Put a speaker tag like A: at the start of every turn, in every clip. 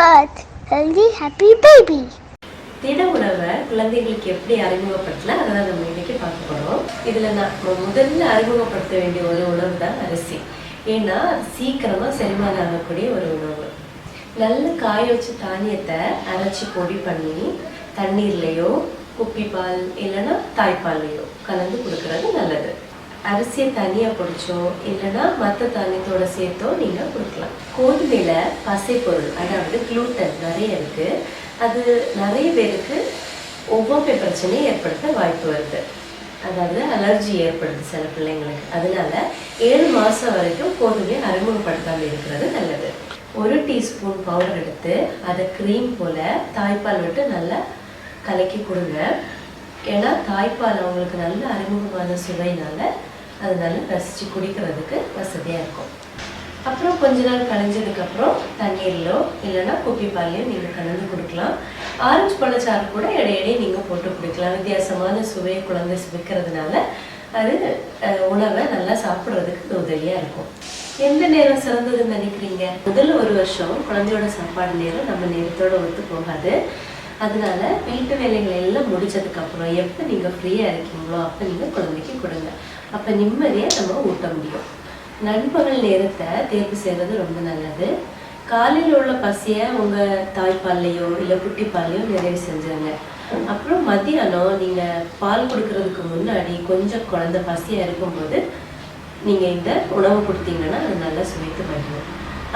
A: Birth healthy happy baby
B: திட உணவை குழந்தைகளுக்கு எப்படி அறிமுகப்படுத்தல அதை நம்ம இன்னைக்கு பார்க்க போறோம். இதுல நான் முதல்ல அறிமுகப்படுத்த வேண்டிய ஒரு உணவு தான் அரிசி. ஏன்னா சீக்கிரமா செரிமானம் ஆகக்கூடிய ஒரு உணவு. நல்ல காய வச்ச தானியத்தை அரைச்சி பொடி பண்ணி தண்ணீர்லேயோ குப்பி பால் இல்லைன்னா தாய்ப்பால்லையோ கலந்து கொடுக்கறது நல்லது. அரிசியை தனியாக பொடிச்சோ இல்லைன்னா மற்ற தானியத்தோட சேர்த்தோ நீங்கள் கொடுக்கலாம். கோதுமையில் பசைப்பொருள் அதாவது க்ளூட்டன் நிறைய இருக்குது அது நிறைய பேருக்கு ஒவ்வொரு பிரச்சனையும் ஏற்படுத்த வாய்ப்பு வருது. அதாவது அலர்ஜி ஏற்படுது சில பிள்ளைங்களுக்கு. அதனால ஏழு மாதம் வரைக்கும் கோதுமையை அறிமுகப்படுத்தாமல் இருக்கிறது நல்லது. ஒரு டீஸ்பூன் பவுடர் எடுத்து அதை க்ரீம் போல் தாய்ப்பால் விட்டு நல்லா கலக்கி கொடுங்க. ஏன்னா தாய்ப்பால் அவங்களுக்கு நல்ல அறிமுகமான சுவையினால அது நல்லா ரசித்து குடிக்கிறதுக்கு வசதியாக இருக்கும். அப்புறம் கொஞ்ச நாள் கழிஞ்சதுக்கப்புறம் தண்ணீர்லோ இல்லைன்னா குப்பி பால்லையோ நீங்கள் கலந்து கொடுக்கலாம். ஆரஞ்சு பழச்சாறு கூட இடையிடையே நீங்கள் போட்டு குடிக்கலாம். வித்தியாசமான சுவையை குழந்தை சுவைக்கிறதுனால அது உணவை நல்லா சாப்பிட்றதுக்கு உதவியாக இருக்கும். எந்த நேரம் சிறந்ததுன்னு நினைக்கிறீங்க? முதல் ஒரு வருஷம் குழந்தையோட சாப்பாடு நேரம் நம்ம நேரத்தோட ஒத்து போகாது. அதனால வீட்டு வேலைகள் எல்லாம் முடிச்சதுக்கு அப்புறம் எப்போ நீங்கள் ஃப்ரீயாக இருக்கீங்களோ அப்போ நீங்கள் குழந்தைக்கு கொடுங்க. அப்போ நிம்மதியாக நம்ம ஊட்ட முடியும். நண்பகல் நேரத்தை தேர்வு செய்கிறது ரொம்ப நல்லது. காலையில் உள்ள பசியை உங்கள் தாய்ப்பால்லையோ இல்லை குட்டி பால்லையோ நிறைவு செஞ்சுருங்க. அப்புறம் மத்தியானம் நீங்கள் பால் கொடுக்கறதுக்கு முன்னாடி கொஞ்சம் குழந்தை பசியாக இருக்கும்போது நீங்கள் இந்த உணவு கொடுத்தீங்கன்னா அது நல்லா சுவைத்து வருது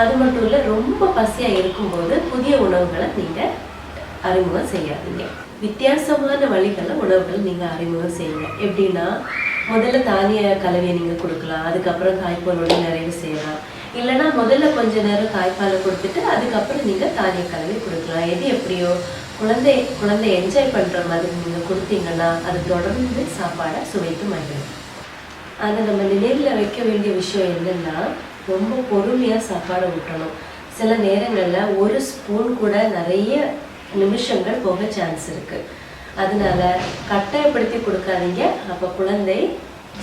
B: அது மட்டும் இல்லை ரொம்ப பசியாக இருக்கும்போது புதிய உணவுகளை நீங்கள் அறிமுகம் செய்யாதீங்க. வித்தியாசமான வழிகளை உணவுகள் நீங்கள் அறிமுகம் செய்யுங்க. எப்படின்னா முதல்ல தானிய கலவையை நீங்கள் கொடுக்கலாம் அதுக்கப்புறம் தாய்ப்பாலோட நிறைவு செய்யலாம். இல்லைன்னா முதல்ல கொஞ்ச நேரம் காய்ப்பாலை கொடுத்துட்டு அதுக்கப்புறம் நீங்கள் தானிய கலவை கொடுக்கலாம். எது எப்படியோ குழந்தை குழந்தை என்ஜாய் பண்ணுற மாதிரி நீங்கள் கொடுத்தீங்கன்னா அது தொடர்ந்து சாப்பாடை சுவைத்து மகிழும். அதை நம்ம நினைவில் வைக்க வேண்டிய விஷயம் என்னென்னா ரொம்ப பொறுமையாக சாப்பாடை ஊட்டணும். சில நேரங்களில் ஒரு ஸ்பூன் கூட நிறைய நிமிஷங்கள் போக சான்ஸ் இருக்கு. அதனால கட்டாயப்படுத்தி கொடுக்காதீங்க. அப்போ குழந்தை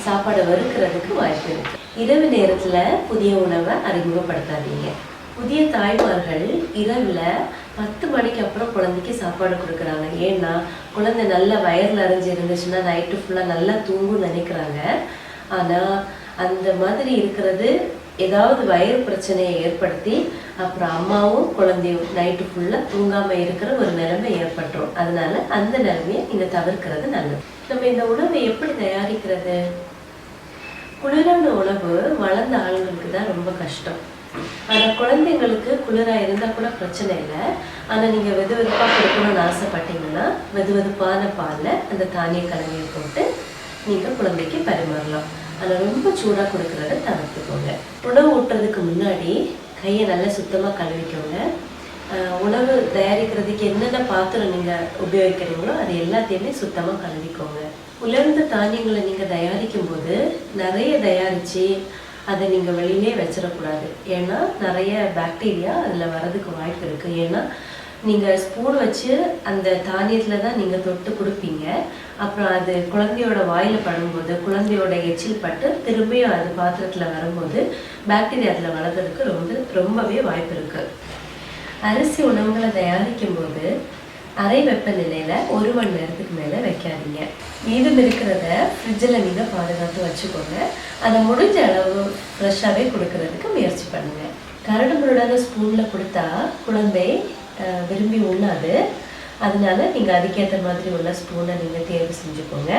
B: சாப்பாடை வறுக்கிறதுக்கு வாய்ப்பு இருக்கு. இரவு நேரத்துல புதிய உணவை அறிமுகப்படுத்தாதீங்க. புதிய தாய்மார்கள் இரவுல பத்து மணிக்கு அப்புறம் குழந்தைக்கு சாப்பாடு கொடுக்குறாங்க. ஏன்னா குழந்தை நல்ல வயர்ல அரைஞ்சு இருந்துச்சுன்னா நைட்டு ஃபுல்லா நல்லா தூங்கும்னு நினைக்கிறாங்க. ஆனா அந்த மாதிரி இருக்கிறது ஏதாவது வயிறு பிரச்சனையை ஏற்படுத்தி அப்புறம் அம்மாவும் குழந்தையும் நைட்டு ஃபுல்லாக தூங்காம இருக்கிற ஒரு நிலைமை ஏற்பட்டுரும். அதனால அந்த நிலைமையை நீங்க தவிர்க்கிறது நல்லது. நம்ம இந்த உணவை எப்படி தயாரிக்கிறது? குளிரான உணவு வளர்ந்த ஆளுங்களுக்கு தான் ரொம்ப கஷ்டம். ஆனா குழந்தைங்களுக்கு குளிரா இருந்தா கூட பிரச்சனை இல்லை. ஆனால் நீங்க வெது வெதுப்பா கொடுக்கணும்னு ஆசைப்பட்டீங்கன்னா வெது வெதுப்பான பால்ல அந்த தானிய கலவையை போட்டு நீங்க குழந்தைக்கு பரிமாறலாம். ஆனால் ரொம்ப சூடா கொடுக்கறத தவிர்த்துக்கோங்க. உணவு ஊட்டுறதுக்கு முன்னாடி கையை நல்லா சுத்தமா கழுவிக்கோங்க. ஆஹ் உணவு தயாரிக்கிறதுக்கு என்னென்ன பாத்திரம் நீங்க உபயோகிக்கிறீங்களோ அது எல்லாத்தையுமே சுத்தமா கழுவிக்கோங்க. உலர்ந்த தானியங்களை நீங்க தயாரிக்கும் போது நிறைய தயாரிச்சு அதை நீங்க வெளியிலே வச்சிடக்கூடாது. ஏன்னா நிறைய பாக்டீரியா அதுல வர்றதுக்கு வாய்ப்பு இருக்கு. ஏன்னா நீங்கள் ஸ்பூன் வச்சு அந்த தானியத்தில் தான் நீங்கள் தொட்டு கொடுப்பீங்க. அப்புறம் அது குழந்தையோட வாயில் படும்போது குழந்தையோட எச்சில் பட்டு திரும்பியும் அது பாத்திரத்தில் வரும்போது பாக்டீரியா அதில் வளர்கிறதுக்கு ரொம்ப ரொம்பவே வாய்ப்பு இருக்குது அரிசி உணவுகளை தயாரிக்கும் போது அரை வெப்பநிலையில் ஒரு மணி நேரத்துக்கு மேலே வைக்காதீங்க. மீதம் இருக்கிறத ஃப்ரிட்ஜில் நீங்கள் பாதுகாத்து வச்சுக்கோங்க. அதை முடிஞ்ச அளவு ஃப்ரெஷ்ஷாகவே கொடுக்கறதுக்கு முயற்சி பண்ணுங்கள் கரடு முரடான ஸ்பூனில் கொடுத்தா குழந்தை விரும்பி உண்ணாது. அதனால நீங்கள் அதுக்கேற்ற மாதிரி உள்ள ஸ்பூனை நீங்கள் தேர்வு செஞ்சுக்கோங்க.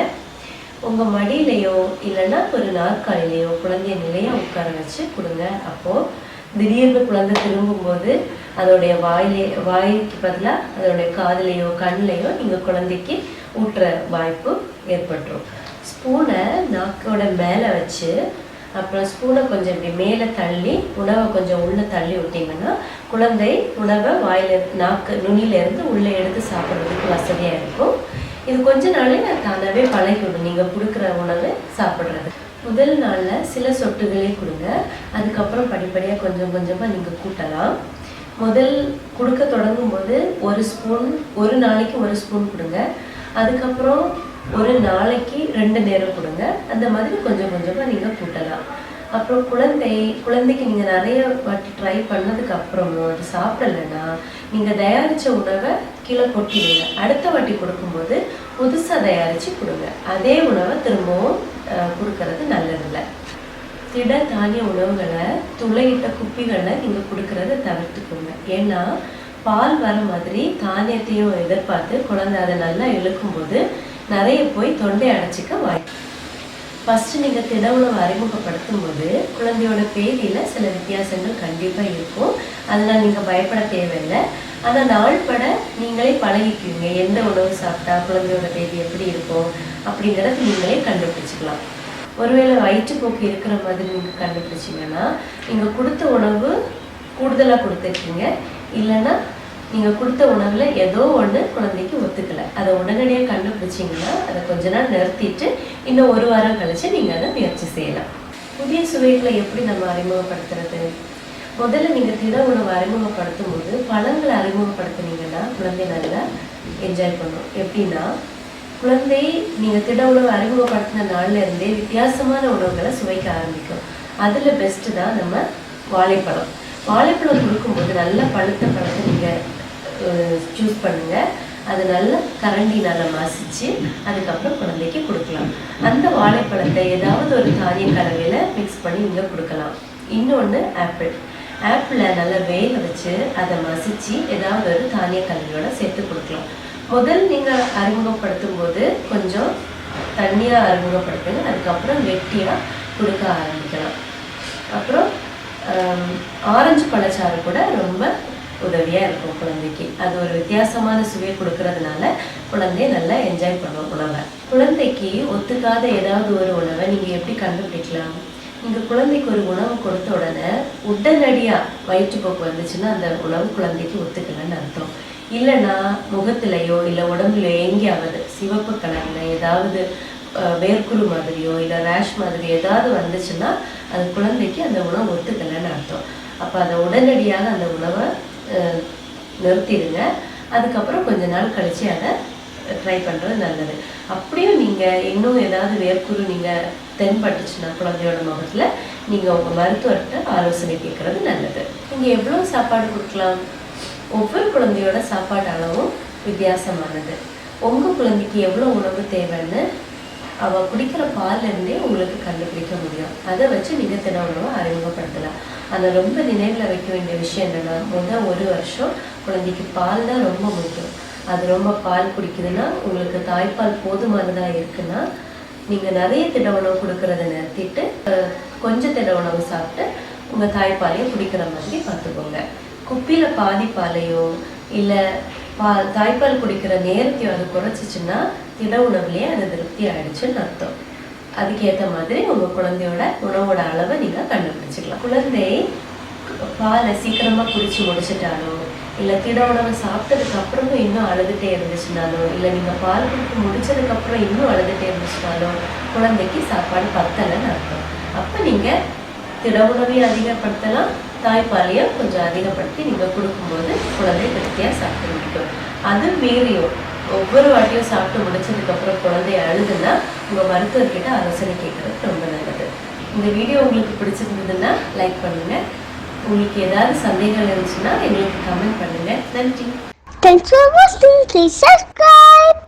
B: உங்கள் மடியிலையோ இல்லைன்னா ஒரு நாற்காலிலையோ குழந்தைய நிலையாக உட்கார வச்சு கொடுங்க. அப்போது திடீர்னு குழந்தை திரும்பும்போது அதோடைய வாயிலே வாய்க்கு பதிலாக அதோடைய காதுலையோ கண்ணிலையோ நீங்கள் குழந்தைக்கு ஊட்டுற வாய்ப்பு ஏற்பட்டுரும். ஸ்பூனை நாக்கோட மேலே வச்சு அப்புறம் ஸ்பூனை கொஞ்சம் இப்படி மேலே தள்ளி உணவை கொஞ்சம் உள்ளே தள்ளி விட்டிங்கன்னா குழந்தை உணவை வாயில நாக்கு நுனியிலேருந்து உள்ளே எடுத்து சாப்பிட்றதுக்கு வசதியாக இருக்கும். இது கொஞ்ச நாளே தானாகவே பழகிவிடும் நீங்கள் கொடுக்குற உணவை சாப்பிட்றது. முதல் நாளில் சில சொட்டுகளே கொடுங்க. அதுக்கப்புறம் படிப்படியாக கொஞ்சம் கொஞ்சமாக நீங்கள் கூட்டலாம். முதல் கொடுக்க தொடங்கும் போது ஒரு ஸ்பூன் ஒரு நாளைக்கு ஒரு ஸ்பூன் கொடுங்க. அதுக்கப்புறம் ஒரு நாளைக்கு ரெண்டு நேரம் கொடுங்க. அந்த மாதிரி கொஞ்சம் கொஞ்சமாக நீங்கள் கூட்டலாம். அப்புறம் குழந்தை குழந்தைக்கு நீங்கள் நிறைய வாட்டி ட்ரை பண்ணதுக்கு அப்புறமும் அது சாப்பிடலைன்னா நீங்கள் தயாரித்த உணவை கீழே கொட்டிடுங்க. அடுத்த வாட்டி கொடுக்கும்போது புதுசாக தயாரித்து கொடுங்க. அதே உணவை திரும்பவும் அஹ், கொடுக்கறது நல்லதில்லை. திட தானிய உணவுகளை துளையிட்ட குப்பிகளில் நீங்கள் கொடுக்கறத தவிர்த்துக்கோங்க. ஏன்னா பால் வர மாதிரி தானியத்தையும் எதிர்பார்த்து குழந்தை அதை நல்லா இழுக்கும்போது நிறைய போய் தொண்டை அடைச்சிக்க வாய்ப்பு ஃபஸ்ட்டு நீங்கள் திட உணவு அறிமுகப்படுத்தும் போது குழந்தையோட பேதியில் சில வித்தியாசங்கள் கண்டிப்பாக இருக்கும். அதெல்லாம் நீங்கள் பயப்பட தேவையில்லை. ஆனால் நாள்பட நீங்களே பழகிக்குவீங்க. எந்த உணவு சாப்பிட்டா குழந்தையோட பேதி எப்படி இருக்கும் அப்படிங்கிறத நீங்களே கண்டுபிடிச்சிக்கலாம். ஒருவேளை வயிற்றுப்போக்கு இருக்கிற மாதிரி நீங்கள் கண்டுபிடிச்சிங்கன்னா நீங்கள் கொடுத்த உணவு கூடுதலாக கொடுத்துருக்கீங்க. இல்லைன்னா நீங்கள் கொடுத்த உணவில் ஏதோ ஒன்று குழந்தை அதை உடனடியாக கண்டுபிடிச்சிங்கன்னா அதை கொஞ்ச நாள் நிறுத்திட்டு இன்னும் ஒரு வாரம் கழிச்சு நீங்கள் அதை முயற்சி செய்யலாம். புதிய சுவைகளை எப்படி நம்ம அறிமுகப்படுத்துறது? முதல்ல நீங்கள் திட உணவு அறிமுகப்படுத்தும் போது பழங்களை அறிமுகப்படுத்துனீங்கன்னா குழந்தை நல்லா என்ஜாய் பண்ணும். எப்படின்னா குழந்தை நீங்கள் திட உணவு அறிமுகப்படுத்தின நாள்லேருந்தே வித்தியாசமான உணவுகளை சுவைக்க ஆரம்பிக்கும். அதில் பெஸ்ட்டு தான் நம்ம வாழைப்பழம். வாழைப்பழம் கொடுக்கும்போது நல்ல பழுத்த பழத்தை நீங்கள் சூஸ் பண்ணுங்க. அது நல்லா கரண்டினால் மசிச்சு அதுக்கப்புறம் குழந்தைக்கு கொடுக்கலாம். அந்த வாழைப்பழத்தை ஏதாவது ஒரு தானிய கலவையில் மிக்ஸ் பண்ணி நீங்கள் கொடுக்கலாம். இன்னொன்று ஆப்பிள் ஆப்பிளை நல்லா வேக வச்சு அதை மசிச்சு ஏதாவது ஒரு தானிய கலவையோட சேர்த்து கொடுக்கலாம். முதல் நீங்கள் அறிமுகப்படுத்தும் போது கொஞ்சம் தண்ணியாக அறிமுகப்படுத்துங்க. அதுக்கப்புறம் வெட்டியாக கொடுக்க ஆரம்பிக்கலாம். அப்புறம் ஆரஞ்சு பழச்சாறு கூட ரொம்ப உதவியாக இருக்கும் குழந்தைக்கு. அது ஒரு வித்தியாசமான சுவை கொடுக்கறதுனால குழந்தைய நல்லா என்ஜாய் பண்ணும் உணவை. குழந்தைக்கு ஒத்துக்காத ஏதாவது ஒரு உணவை நீங்கள் எப்படி கண்டுபிடிக்கலாம்? நீங்கள் குழந்தைக்கு ஒரு உணவு கொடுத்த உடனே உடனடியாக வயிற்றுப்போக்கு வந்துச்சுன்னா அந்த உணவு குழந்தைக்கு ஒத்துக்கலைன்னு அர்த்தம். இல்லைன்னா முகத்திலையோ இல்லை உடம்புலையோ எங்கேயாவது சிவப்பு கலரில் ஏதாவது வேர்க்குரு மாதிரியோ இல்லை ரேஷ் மாதிரி ஏதாவது வந்துச்சுன்னா அது குழந்தைக்கு அந்த உணவு ஒத்துக்கலைன்னு அர்த்தம். அப்போ அதை உடனடியாக அந்த உணவை நிறுத்திடுங்க. அதுக்கப்புறம் கொஞ்ச நாள் கழித்து அதை ட்ரை பண்ணுறது நல்லது. அப்படியும் நீங்கள் இன்னும் ஏதாவது வேர்க்குரு நீங்கள் தென்பட்டுச்சுன்னா குழந்தையோட முகத்தில் நீங்கள் உங்கள் மருத்துவர்கிட்ட ஆலோசனை கேட்குறது நல்லது. நீங்கள் எவ்வளோ சாப்பாடு கொடுக்கலாம்? ஒவ்வொரு குழந்தையோட சாப்பாடு அளவும் வித்தியாசமானது. உங்கள் குழந்தைக்கு எவ்வளோ உணவு தேவைன்னு அவள் குடிக்கிற பால்ல இருந்தே உங்களுக்கு கண்டுபிடிக்க முடியும். அதை வச்சு நீங்க தின அறிமுகப்படுத்தலாம். ஆனா ரொம்ப நினைவில் வைக்க வேண்டிய விஷயம் என்னன்னா முதல் ஒரு வருஷம் குழந்தைக்கு பால் தான் ரொம்ப முக்கியம். அது ரொம்ப பால் குடிக்குதுன்னா உங்களுக்கு தாய்ப்பால் போதுமானதா இருக்குன்னா நீங்க நிறைய திட உணவு கொடுக்கறத நிறுத்திட்டு கொஞ்சம் திட உணவு சாப்பிட்டு உங்க தாய்ப்பாலையும் குடிக்கிற மாதிரி பார்த்துக்கோங்க. குப்பியில பாதி பாலையோ இல்லை பா தாய்ப்பால் குடிக்கிற நேரத்தை அது குறைச்சிச்சுன்னா திட உணவுலேயே அது திருப்தி ஆயிடுச்சுன்னு அர்த்தம். அதுக்கேற்ற மாதிரி உங்கள் குழந்தையோட உணவோட அளவை நீங்கள் கண்டுபிடிச்சிக்கலாம். குழந்தை பாலை சீக்கிரமாக குடிச்சு முடிச்சிட்டாலோ இல்லை திட உணவு சாப்பிட்டதுக்கு அப்புறமும் இன்னும் அழுதுகிட்டே இருந்துச்சுனாலோ இல்லை நீங்கள் பால் குடிக்க முடிச்சதுக்கப்புறம் இன்னும் அழுதுகிட்டே இருந்துச்சுனாலோ குழந்தைக்கு சாப்பாடு பத்தலைன்னு அர்த்தம். அப்போ நீங்கள் திட உணவையும் அதிகப்படுத்தலாம் தாய்ப்பாலையும் கொஞ்சம் அதிகப்படுத்தி நீங்கள் கொடுக்கும்போது குழந்தை திருப்தியாக சாப்பிட்டு முடிக்கும். அது மீறியும். ஒவ்வொரு வாட்டியும் சாப்பிட்டு முடிச்சதுக்கப்புறம் குழந்தை அழுதுன்னா உங்கள் மருத்துவர்கிட்ட ஆலோசனை கேட்குறது ரொம்ப நல்லது. இந்த வீடியோ உங்களுக்கு பிடிச்சிருந்ததுன்னா லைக் பண்ணுங்கள் உங்களுக்கு ஏதாவது சந்தேகம் இருந்துச்சுன்னா எங்களுக்கு கமெண்ட் பண்ணுங்க. நன்றி.
A: Thanks for watching. Please subscribe.